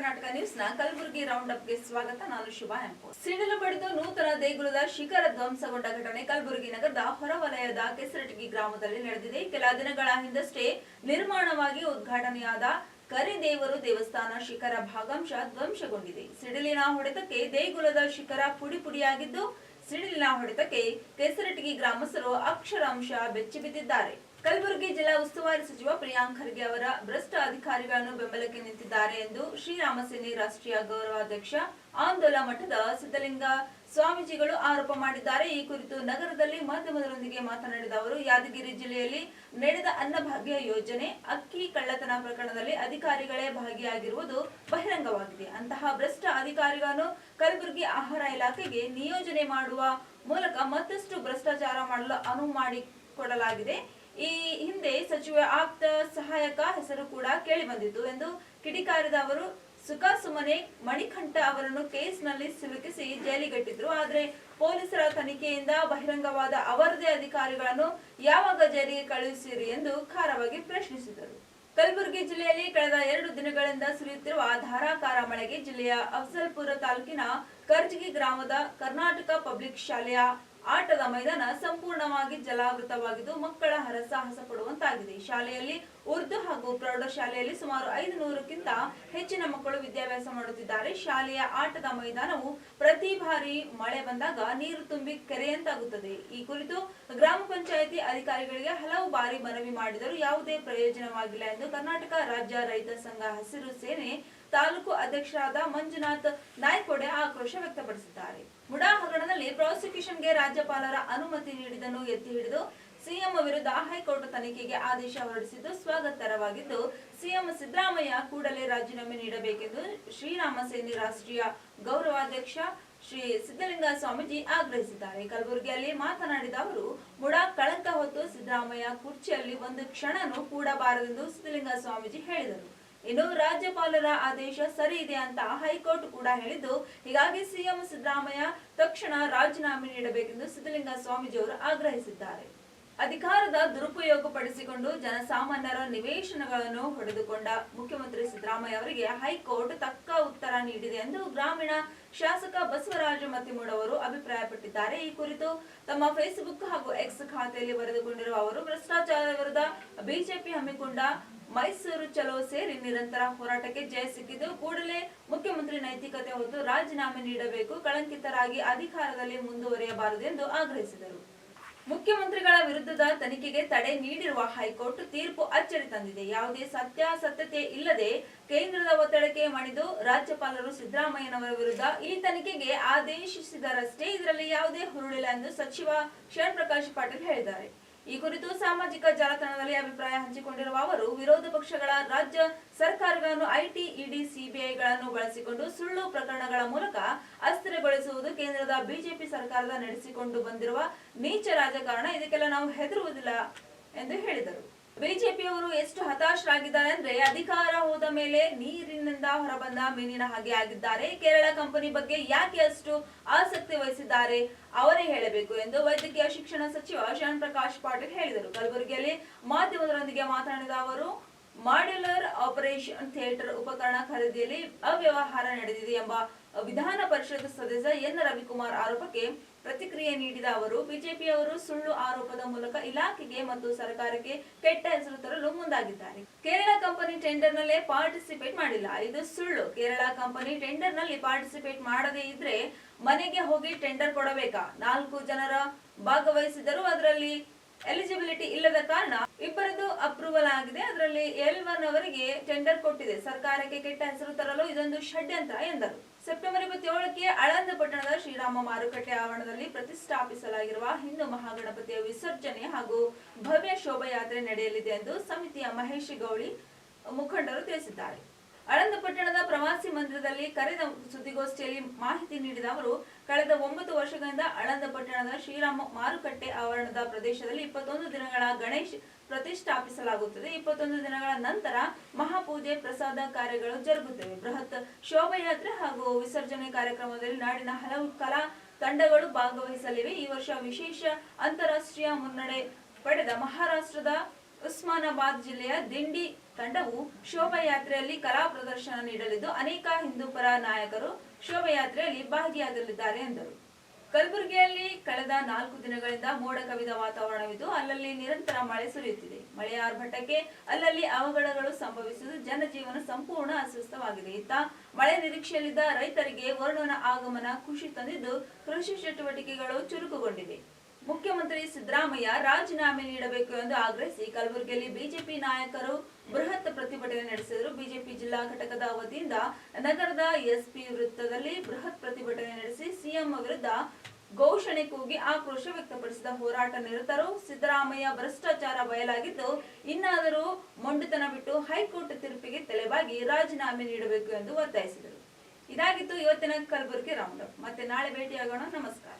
ಕರ್ನಾಟಕ ನ್ಯೂಸ್ನ ಕಲಬುರಗಿ ರೌಂಡ್ ಅಪ್ಗೆ ಸ್ವಾಗತ. ನಾನು ಶುಭ ಎಂಪೋ. ಸಿಡಿಲು ಬಡಿದು ನೂತನ ದೇಗುಲದ ಶಿಖರ ಧ್ವಂಸಗೊಂಡ ಘಟನೆ ಕಲಬುರಗಿ ನಗರದ ಹೊರವಲಯದ ಕೆಸರಟಗಿ ಗ್ರಾಮದಲ್ಲಿ ನಡೆದಿದೆ. ಕೆಲ ದಿನಗಳ ಹಿಂದಷ್ಟೇ ನಿರ್ಮಾಣವಾಗಿ ಉದ್ಘಾಟನೆಯಾದ ಕರಿದೇವರು ದೇವಸ್ಥಾನ ಶಿಖರ ಭಾಗಾಂಶ ಧ್ವಂಸಗೊಂಡಿದೆ. ಸಿಡಿಲಿನ ಹೊಡೆತಕ್ಕೆ ದೇಗುಲದ ಶಿಖರ ಪುಡಿ ಪುಡಿಯಾಗಿದ್ದು, ಸಿಡಿಲಿನ ಹೊಡೆತಕ್ಕೆ ಕೆಸರಟಗಿ ಗ್ರಾಮಸ್ಥರು ಅಕ್ಷರಾಂಶ ಬೆಚ್ಚಿ ಬಿದ್ದಿದ್ದಾರೆ ಕಲಬುರಗಿ ಜಿಲ್ಲಾ ಉಸ್ತುವಾರಿ ಸಚಿವ ಪ್ರಿಯಾಂಕ್ ಖರ್ಗೆ ಅವರ ಭ್ರಷ್ಟ ಅಧಿಕಾರಿಗಳನ್ನು ಬೆಂಬಲಕ್ಕೆ ನಿಂತಿದ್ದಾರೆ ಎಂದು ಶ್ರೀರಾಮಸೇನೆ ರಾಷ್ಟ್ರೀಯ ಗೌರವಾಧ್ಯಕ್ಷ ಆಂದೋಲ ಮಠದ ಸಿದ್ದಲಿಂಗ ಸ್ವಾಮೀಜಿಗಳು ಆರೋಪ ಮಾಡಿದ್ದಾರೆ. ಈ ಕುರಿತು ನಗರದಲ್ಲಿ ಮಾಧ್ಯಮದೊಂದಿಗೆ ಮಾತನಾಡಿದ ಅವರು, ಯಾದಗಿರಿ ಜಿಲ್ಲೆಯಲ್ಲಿ ನಡೆದ ಅನ್ನಭಾಗ್ಯ ಯೋಜನೆ ಅಕ್ಕಿ ಕಳ್ಳತನ ಪ್ರಕರಣದಲ್ಲಿ ಅಧಿಕಾರಿಗಳೇ ಭಾಗಿಯಾಗಿರುವುದು ಬಹಿರಂಗವಾಗಿದೆ. ಅಂತಹ ಭ್ರಷ್ಟ ಅಧಿಕಾರಿಗಳನ್ನು ಕಲಬುರಗಿ ಆಹಾರ ಇಲಾಖೆಗೆ ನಿಯೋಜನೆ ಮಾಡುವ ಮೂಲಕ ಮತ್ತಷ್ಟು ಭ್ರಷ್ಟಾಚಾರ ಮಾಡಲು ಅನುವು ಮಾಡಿಕೊಡಲಾಗಿದೆ. ಈ ಹಿಂದೆ ಸಚಿವ ಆಪ್ತ ಸಹಾಯಕ ಹೆಸರು ಕೂಡ ಕೇಳಿ ಬಂದಿತ್ತು ಎಂದು ಕಿಡಿಕಾರಿದ ಅವರು, ಸುಖ ಸುಮನೆ ಮಣಿಕಂಠ ಅವರನ್ನು ಕೇಸ್ನಲ್ಲಿ ಸಿಲುಕಿಸಿ ಜೈಲಿಗಟ್ಟಿದ್ರು. ಆದ್ರೆ ಪೊಲೀಸರ ತನಿಖೆಯಿಂದ ಬಹಿರಂಗವಾದ ಅವರದೇ ಅಧಿಕಾರಿಗಳನ್ನು ಯಾವಾಗ ಜೈಲಿಗೆ ಕಳುಹಿಸಿರಿ ಎಂದು ಖಾರವಾಗಿ ಪ್ರಶ್ನಿಸಿದರು. ಕಲಬುರಗಿ ಜಿಲ್ಲೆಯಲ್ಲಿ ಕಳೆದ ಎರಡು ದಿನಗಳಿಂದ ಸುರಿಯುತ್ತಿರುವ ಧಾರಾಕಾರ ಮಳೆಗೆ ಜಿಲ್ಲೆಯ ಅಫ್ಜಲ್ಪುರ ತಾಲೂಕಿನ ಕರ್ಜಗಿ ಗ್ರಾಮದ ಕರ್ನಾಟಕ ಪಬ್ಲಿಕ್ ಶಾಲೆಯ ಆಟದ ಮೈದಾನ ಸಂಪೂರ್ಣವಾಗಿ ಜಲಾವೃತವಾಗಿದ್ದು ಮಕ್ಕಳ ಹರಸಾಹಸ ಪಡುವಂತಾಗಿದೆ. ಶಾಲೆಯಲ್ಲಿ ಉರ್ದು ಹಾಗೂ ಪ್ರೌಢಶಾಲೆಯಲ್ಲಿ ಸುಮಾರು ಐದು ನೂರಕ್ಕಿಂತ ಹೆಚ್ಚಿನ ಮಕ್ಕಳು ವಿದ್ಯಾಭ್ಯಾಸ ಮಾಡುತ್ತಿದ್ದಾರೆ. ಶಾಲೆಯ ಆಟದ ಮೈದಾನವು ಪ್ರತಿ ಬಾರಿ ಮಳೆ ಬಂದಾಗ ನೀರು ತುಂಬಿ ಕೆರೆಯಂತಾಗುತ್ತದೆ. ಈ ಕುರಿತು ಗ್ರಾಮ ಪಂಚಾಯಿತಿ ಅಧಿಕಾರಿಗಳಿಗೆ ಹಲವು ಬಾರಿ ಮನವಿ ಮಾಡಿದರೂ ಯಾವುದೇ ಪ್ರಯೋಜನವಾಗಿಲ್ಲ ಎಂದು ಕರ್ನಾಟಕ ರಾಜ್ಯ ರೈತ ಸಂಘ ಹಸಿರು ಸೇನೆ ತಾಲೂಕು ಅಧ್ಯಕ್ಷರಾದ ಮಂಜುನಾಥ್ ನಾಯ್ಕೋಡೆ ಆಕ್ರೋಶ ವ್ಯಕ್ತಪಡಿಸಿದ್ದಾರೆ. ಮುಡಾ ಹಗರಣದಲ್ಲಿ ಪ್ರಾಸಿಕ್ಯೂಷನ್ಗೆ ರಾಜ್ಯಪಾಲರ ಅನುಮತಿ ನೀಡಿದ್ದನ್ನು ಎತ್ತಿ ಹಿಡಿದು ಸಿಎಂ ವಿರುದ್ಧ ಹೈಕೋರ್ಟ್ ತನಿಖೆಗೆ ಆದೇಶ ಹೊರಡಿಸಿದ್ದು ಸ್ವಾಗತರವಾಗಿದ್ದು ಸಿಎಂ ಸಿದ್ದರಾಮಯ್ಯ ಕೂಡಲೇ ರಾಜೀನಾಮೆ ನೀಡಬೇಕೆಂದು ಶ್ರೀರಾಮ ಸೇನೆ ರಾಷ್ಟ್ರೀಯ ಗೌರವಾಧ್ಯಕ್ಷ ಶ್ರೀ ಸಿದ್ದಲಿಂಗ ಸ್ವಾಮೀಜಿ ಆಗ್ರಹಿಸಿದ್ದಾರೆ. ಕಲಬುರಗಿಯಲ್ಲಿ ಮಾತನಾಡಿದ ಅವರು, ಮುಡಾ ಕಳಂಕ ಹೊತ್ತು ಸಿದ್ದರಾಮಯ್ಯ ಕುರ್ಚಿಯಲ್ಲಿ ಒಂದು ಕ್ಷಣನೂ ಕೂಡಬಾರದೆಂದು ಸಿದ್ದಲಿಂಗ ಸ್ವಾಮೀಜಿ ಹೇಳಿದರು. ಇನ್ನು ರಾಜ್ಯಪಾಲರ ಆದೇಶ ಸರಿ ಇದೆ ಅಂತ ಹೈಕೋರ್ಟ್ ಕೂಡ ಹೇಳಿದ್ದು, ಹೀಗಾಗಿ ಸಿಎಂ ಸಿದ್ದರಾಮಯ್ಯ ತಕ್ಷಣ ರಾಜೀನಾಮೆ ನೀಡಬೇಕೆಂದು ಸಿದ್ದಲಿಂಗ ಸ್ವಾಮೀಜಿ ಅವರು ಆಗ್ರಹಿಸಿದ್ದಾರೆ. ಅಧಿಕಾರದ ದುರುಪಯೋಗ ಪಡಿಸಿಕೊಂಡು ಜನಸಾಮಾನ್ಯರ ನಿವೇಶನಗಳನ್ನು ಹೊಡೆದುಕೊಂಡ ಮುಖ್ಯಮಂತ್ರಿ ಸಿದ್ದರಾಮಯ್ಯ ಅವರಿಗೆ ಹೈಕೋರ್ಟ್ ತಕ್ಕ ಉತ್ತರ ನೀಡಿದೆ ಎಂದು ಗ್ರಾಮೀಣ ಶಾಸಕ ಬಸವರಾಜ ಮತ್ತಿಮೂಡ್ ಅವರು ಅಭಿಪ್ರಾಯಪಟ್ಟಿದ್ದಾರೆ. ಈ ಕುರಿತು ತಮ್ಮ ಫೇಸ್ಬುಕ್ ಹಾಗೂ ಎಕ್ಸ್ ಖಾತೆಯಲ್ಲಿ ಬರೆದುಕೊಂಡಿರುವ ಅವರು, ಭ್ರಷ್ಟಾಚಾರ ವಿರುದ್ಧ ಬಿಜೆಪಿ ಹಮ್ಮಿಕೊಂಡ ಮೈಸೂರು ಚಲೋ ಸೇರಿ ನಿರಂತರ ಹೋರಾಟಕ್ಕೆ ಜಯ ಸಿಕ್ಕಿದ್ದು ಕೂಡಲೇ ಮುಖ್ಯಮಂತ್ರಿ ನೈತಿಕತೆ ಹೊತ್ತು ರಾಜೀನಾಮೆ ನೀಡಬೇಕು, ಕಳಂಕಿತರಾಗಿ ಅಧಿಕಾರದಲ್ಲಿ ಮುಂದುವರಿಯಬಾರದು ಎಂದು ಆಗ್ರಹಿಸಿದರು. ಮುಖ್ಯಮಂತ್ರಿಗಳ ವಿರುದ್ಧದ ತನಿಖೆಗೆ ತಡೆ ನೀಡಿರುವ ಹೈಕೋರ್ಟ್ ತೀರ್ಪು ಅಚ್ಚರಿ ತಂದಿದೆ. ಯಾವುದೇ ಸತ್ಯಾಸತ್ಯತೆ ಇಲ್ಲದೆ ಕೇಂದ್ರದ ಒತ್ತಡಕ್ಕೆ ಮಣಿದು ರಾಜ್ಯಪಾಲರು ಸಿದ್ದರಾಮಯ್ಯನವರ ವಿರುದ್ಧ ಈ ತನಿಖೆಗೆ ಆದೇಶಿಸಿದರಷ್ಟೇ ಇದರಲ್ಲಿ ಯಾವುದೇ ಹುರುಳಿಲ್ಲ ಎಂದು ಸಚಿವ ಶರಣ್ ಪ್ರಕಾಶ್ ಪಾಟೀಲ್ ಹೇಳಿದ್ದಾರೆ. ಈ ಕುರಿತು ಸಾಮಾಜಿಕ ಜಾಲತಾಣದಲ್ಲಿ ಅಭಿಪ್ರಾಯ ಹಂಚಿಕೊಂಡಿರುವ ಅವರು, ವಿರೋಧ ಪಕ್ಷಗಳ ರಾಜ್ಯ ಸರ್ಕಾರಗಳನ್ನು ಐಟಿ, ಇಡಿ, ಸಿಬಿಐಗಳನ್ನು ಬಳಸಿಕೊಂಡು ಸುಳ್ಳು ಪ್ರಕರಣಗಳ ಮೂಲಕ ಅಸ್ಥಿರಗೊಳಿಸುವುದು ಕೇಂದ್ರದ ಬಿಜೆಪಿ ಸರ್ಕಾರದ ನಡೆಸಿಕೊಂಡು ಬಂದಿರುವ ನೀಚ ರಾಜಕಾರಣ. ಇದಕ್ಕೆಲ್ಲ ನಾವು ಹೆದರುವುದಿಲ್ಲ ಎಂದು ಹೇಳಿದರು. ಬಿಜೆಪಿಯವರು ಎಷ್ಟು ಹತಾಶರಾಗಿದ್ದಾರೆ ಅಂದ್ರೆ ಅಧಿಕಾರ ಹೋದ ಮೇಲೆ ನೀರಿನಿಂದ ಹೊರಬಂದ ಮೀನಿನ ಹಾಗೆ ಆಗಿದ್ದಾರೆ. ಕೇರಳ ಕಂಪನಿ ಬಗ್ಗೆ ಯಾಕೆ ಅಷ್ಟು ಆಸಕ್ತಿ ವಹಿಸಿದ್ದಾರೆ ಅವರೇ ಹೇಳಬೇಕು ಎಂದು ವೈದ್ಯಕೀಯ ಶಿಕ್ಷಣ ಸಚಿವ ಶರಣ್ ಪ್ರಕಾಶ್ ಪಾಟೀಲ್ ಹೇಳಿದರು. ಕಲಬುರಗಿಯಲ್ಲಿ ಮಾಧ್ಯಮದೊಂದಿಗೆ ಮಾತನಾಡಿದ ಅವರು, ಮಾಡ್ಯುಲರ್ ಆಪರೇಷನ್ ಥಿಯೇಟರ್ ಉಪಕರಣ ಖರೀದಿಯಲ್ಲಿ ಅವ್ಯವಹಾರ ನಡೆದಿದೆ ಎಂಬ ವಿಧಾನ ಪರಿಷತ್ ಸದಸ್ಯ ಎನ್ ರವಿಕುಮಾರ್ ಆರೋಪಕ್ಕೆ ಪ್ರತಿಕ್ರಿಯೆ ನೀಡಿದ ಅವರು, ಬಿಜೆಪಿಯವರು ಸುಳ್ಳು ಆರೋಪದ ಮೂಲಕ ಇಲಾಖೆಗೆ ಮತ್ತು ಸರ್ಕಾರಕ್ಕೆ ಕೆಟ್ಟ ಹೆಸರು ತರಲು ಮುಂದಾಗಿದ್ದಾರೆ. ಕೇರಳ ಕಂಪನಿ ಟೆಂಡರ್ ನಲ್ಲೇ ಪಾರ್ಟಿಸಿಪೇಟ್ ಮಾಡಿಲ್ಲ. ಇದು ಸುಳ್ಳು. ಕೇರಳ ಕಂಪನಿ ಟೆಂಡರ್ನಲ್ಲಿ ಪಾರ್ಟಿಸಿಪೇಟ್ ಮಾಡದೇ ಇದ್ರೆ ಮನೆಗೆ ಹೋಗಿ ಟೆಂಡರ್ ಕೊಡಬೇಕಾ? ನಾಲ್ಕು ಜನರ ಭಾಗವಹಿಸಿದರೂ ಅದರಲ್ಲಿ ಎಲಿಜಿಬಿಲಿಟಿ ಇಲ್ಲದ ಕಾರಣ ಇಬ್ಬರದು ಅಪ್ರೂವಲ್ ಆಗಿದೆ. ಅದರಲ್ಲಿ ಎಲ್ ಒನ್ ಅವರಿಗೆ ಟೆಂಡರ್ ಕೊಟ್ಟಿದೆ. ಸರ್ಕಾರಕ್ಕೆ ಕೆಟ್ಟ ಹೆಸರು ತರಲು ಇದೊಂದು ಷಡ್ಯಂತ್ರ ಎಂದರು. ಸೆಪ್ಟೆಂಬರ್ ಇಪ್ಪತ್ತೇಳಕ್ಕೆ ಆಳಂದ ಪಟ್ಟಣದ ಶ್ರೀರಾಮ ಮಾರುಕಟ್ಟೆ ಆವರಣದಲ್ಲಿ ಪ್ರತಿಷ್ಠಾಪಿಸಲಾಗಿರುವ ಹಿಂದೂ ಮಹಾಗಣಪತಿಯ ವಿಸರ್ಜನೆ ಹಾಗೂ ಭವ್ಯ ಶೋಭಾಯಾತ್ರೆ ನಡೆಯಲಿದೆ ಎಂದು ಸಮಿತಿಯ ಮಹೇಶ್ ಗೌಳಿ ಮುಖಂಡರು ತಿಳಿಸಿದ್ದಾರೆ. ಆಳಂದ ಪಟ್ಟಣದ ಪ್ರವಾಸಿ ಮಂದಿರದಲ್ಲಿ ಕರೆದ ಸುದ್ದಿಗೋಷ್ಠಿಯಲ್ಲಿ ಮಾಹಿತಿ ನೀಡಿದ ಅವರು, ಕಳೆದ ಒಂಬತ್ತು ವರ್ಷಗಳಿಂದ ಅಳಂದಪಟ್ಟಣದ ಶ್ರೀರಾಮ ಮಾರುಕಟ್ಟೆ ಆವರಣದ ಪ್ರದೇಶದಲ್ಲಿ ಇಪ್ಪತ್ತೊಂದು ದಿನಗಳ ಗಣೇಶ್ ಪ್ರತಿಷ್ಠಾಪಿಸಲಾಗುತ್ತದೆ. ಇಪ್ಪತ್ತೊಂದು ದಿನಗಳ ನಂತರ ಮಹಾಪೂಜೆ ಪ್ರಸಾದ ಕಾರ್ಯಗಳು ಜರುಗುತ್ತವೆ. ಬೃಹತ್ ಶೋಭಾಯಾತ್ರೆ ಹಾಗೂ ವಿಸರ್ಜನೆ ಕಾರ್ಯಕ್ರಮದಲ್ಲಿ ನಾಡಿನ ಹಲವು ಕಲಾ ತಂಡಗಳು ಭಾಗವಹಿಸಲಿವೆ. ಈ ವರ್ಷ ವಿಶೇಷ ಅಂತಾರಾಷ್ಟ್ರೀಯ ಮುನ್ನಡೆ ಪಡೆದ ಮಹಾರಾಷ್ಟ್ರದ ಉಸ್ಮಾನಾಬಾದ್ ಜಿಲ್ಲೆಯ ದಿಂಡಿ ತಂಡವು ಶೋಭಾಯಾತ್ರೆಯಲ್ಲಿ ಕಲಾ ಪ್ರದರ್ಶನ ನೀಡಲಿದ್ದು, ಅನೇಕ ಹಿಂದೂಪರ ನಾಯಕರು ಶೋಭಾಯಾತ್ರೆಯಲ್ಲಿ ಭಾಗಿಯಾಗಲಿದ್ದಾರೆ ಎಂದರು. ಕಲಬುರಗಿಯಲ್ಲಿ ಕಳೆದ ನಾಲ್ಕು ದಿನಗಳಿಂದ ಮೋಡ ಕವಿದ ವಾತಾವರಣವಿದ್ದು, ಅಲ್ಲಲ್ಲಿ ನಿರಂತರ ಮಳೆ ಸುರಿಯುತ್ತಿದೆ. ಮಳೆಯ ಆರ್ಭಟಕ್ಕೆ ಅಲ್ಲಲ್ಲಿ ಅವಘಡಗಳು ಸಂಭವಿಸಿದ್ದು, ಜನಜೀವನ ಸಂಪೂರ್ಣ ಅಸ್ವಸ್ಥವಾಗಿದೆ. ಇತ್ತ ಮಳೆ ನಿರೀಕ್ಷೆಯಲ್ಲಿದ್ದ ರೈತರಿಗೆ ವರುಣನ ಆಗಮನ ಖುಷಿ ತಂದಿದ್ದು, ಕೃಷಿ ಚಟುವಟಿಕೆಗಳು ಚುರುಕುಗೊಂಡಿವೆ. ಮುಖ್ಯಮಂತ್ರಿ ಸಿದ್ದರಾಮಯ್ಯ ರಾಜೀನಾಮೆ ನೀಡಬೇಕು ಎಂದು ಆಗ್ರಹಿಸಿ ಕಲಬುರಗಿಯಲ್ಲಿ ಬಿಜೆಪಿ ನಾಯಕರು ಬೃಹತ್ ಪ್ರತಿಭಟನೆ ನಡೆಸಿದರು. ಬಿಜೆಪಿ ಜಿಲ್ಲಾ ಘಟಕದ ವತಿಯಿಂದ ನಗರದ ಎಸ್ಪಿ ವೃತ್ತದಲ್ಲಿ ಬೃಹತ್ ಪ್ರತಿಭಟನೆ ನಡೆಸಿ ಸಿಎಂ ವಿರುದ್ಧ ಘೋಷಣೆ ಕೂಗಿ ಆಕ್ರೋಶ ವ್ಯಕ್ತಪಡಿಸಿದ ಹೋರಾಟ ನಿರತರು. ಸಿದ್ದರಾಮಯ್ಯ ಭ್ರಷ್ಟಾಚಾರ ಬಯಲಾಗಿದ್ದು, ಇನ್ನಾದರೂ ಮೊಂಡುತನ ಬಿಟ್ಟು ಹೈಕೋರ್ಟ್ ತೀರ್ಪಿಗೆ ತಲೆಬಾಗಿ ರಾಜೀನಾಮೆ ನೀಡಬೇಕು ಎಂದು ಒತ್ತಾಯಿಸಿದರು. ಇದಾಗಿತ್ತು ಇವತ್ತಿನ ಕಲಬುರಗಿ ರೌಂಡ್ ಮತ್ತೆ ನಾಳೆ ಭೇಟಿಯಾಗೋಣ. ನಮಸ್ಕಾರ.